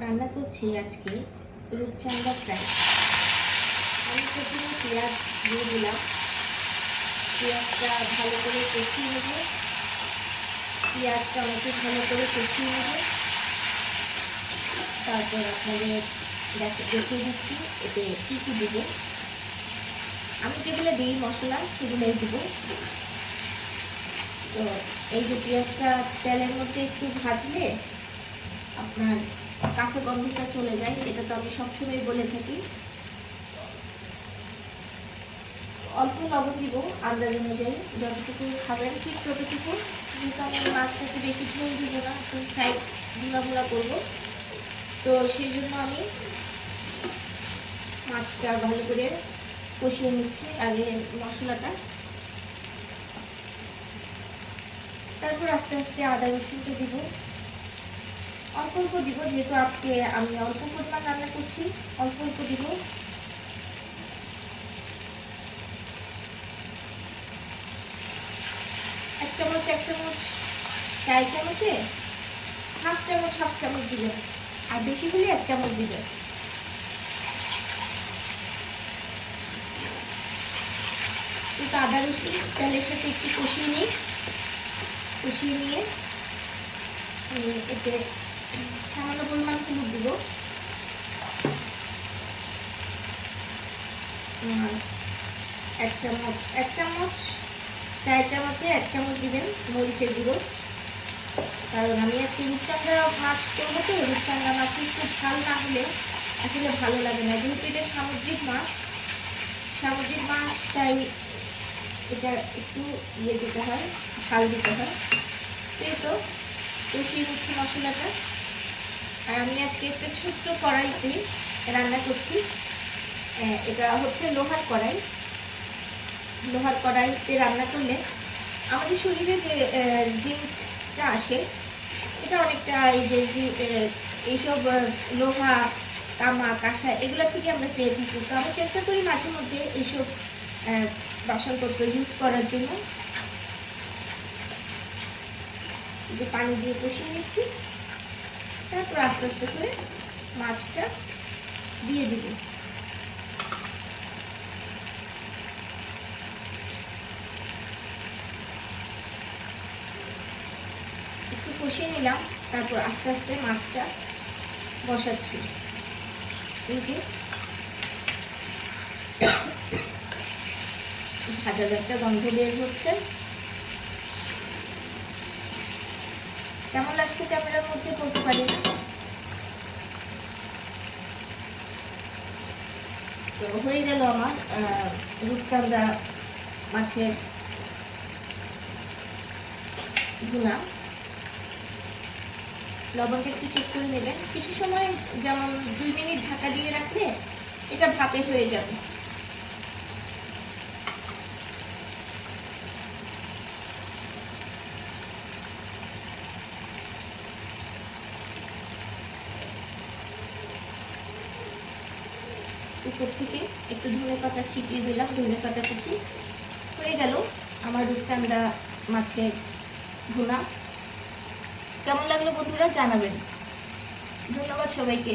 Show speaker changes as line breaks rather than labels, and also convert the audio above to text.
রান্না করছি আজকে রূপচান্দা ফ্রাই। আমি প্রথমে পেঁয়াজ দিয়ে দিলাম। পেঁয়াজটা ভালো করে কষিয়ে নেব। পেঁয়াজ টমেটো ভালো করে কষিয়ে নেব। তারপর আপনাদের দেখে দেখিয়ে দিচ্ছি এতে কী কী দেবো। আমি যেগুলো দিই মশলা, সেগুলোই দেবো। তো এই যে পেঁয়াজটা তেলের মধ্যে একটু ভাজলে আপনার কাঁচা গন্ধটা চলে যায়, এটা তো আমি সবসময় বলে থাকি। অল্প লবণ দিব আন্দাজ অনুযায়ী, যতটুকু খাবেন ঠিক ততটুকু। যেহেতু আমি মাছটাকে বেশি ঝোল দিব না, একটু সাইড গুঁড়া গুঁড়া করব। তো সেই জন্য আমি মাছটা ভালো করে কষিয়ে নিচ্ছি আগে মশলাটা। তারপর আস্তে আস্তে আদা রসুনটা দিব। অল্প অল্প দিব, যেহেতু আজকে আমি অল্প পরিমাণ রান্না করছি, অল্প অল্প দিব। এক চামচ এক চামচ চার চামচে, হাফ চামচ হাফ চামচ দিবেন। আর বেশি হলে এক চামচ দিবেন। একটু আদা রসুন, তেলের সাথে একটু কষিয়ে নিই। কষিয়ে নিয়ে এতে সামান্য পরিমাণ হলুদ দিব। এক চামচ এক চামচ, চার চামচে এক চামচ দিবেন, মরিচের গুঁড়ো। কারণ আমি আজকে রূপচান্দা মাছ করব তো রূপচান্দা মাছ একটু ঝাল না হলে আসলে ভালো লাগে না। যেহেতু এটা সামুদ্রিক মাছ সামুদ্রিক মাছ, তাই এটা একটু ইয়ে দিতে হয়, ঝাল দিতে হয়। সেই তো কষিয়ে নিচ্ছি মশলাটা। আর আমি আজকে একটা ছোট্ট কড়াইতে রান্না করছি। এটা হচ্ছে লোহার কড়াই। লোহার কড়াইতে রান্না করলে আমাদের শরীরে যে জিনিসটা আসে, এটা অনেকটা এই যে এইসব লোহা, তামা, কাঁসা এগুলো থেকে আমরা পেয়ে থাকি। তো আমি চেষ্টা করি মাঝে মধ্যে এইসব বাসনপত্র ইউজ করার জন্য। যে পানি দিয়ে কষিয়ে নিচ্ছি। তারপর আস্তে আস্তে করে মাছটা দিয়ে দিব। একটু কষিয়ে নিলাম, তারপর আস্তে আস্তে মাছটা বসাচ্ছি। এই যে ভাজা গন্ধ বের হচ্ছে। কেমন লাগছে ক্যামেরার মধ্যে বলতে পারি তো হয়ে গেল আমার আহ, রূপচাঁদা মাছের ভুনা। লবণটা একটু চেক করে নেবেন। কিছু সময় যেমন দুই মিনিট ঢাকা দিয়ে রাখলে এটা ভাপে হয়ে যাবে। উপর থেকে একটু ধনে পাতা ছিটিয়ে দিলাম, ধনে পাতা কুচি। হয়ে গেল আমার রূপচান্দা মাছের ভুনা। কেমন লাগল বন্ধুরা জানাবেন। ধন্যবাদ সবাইকে।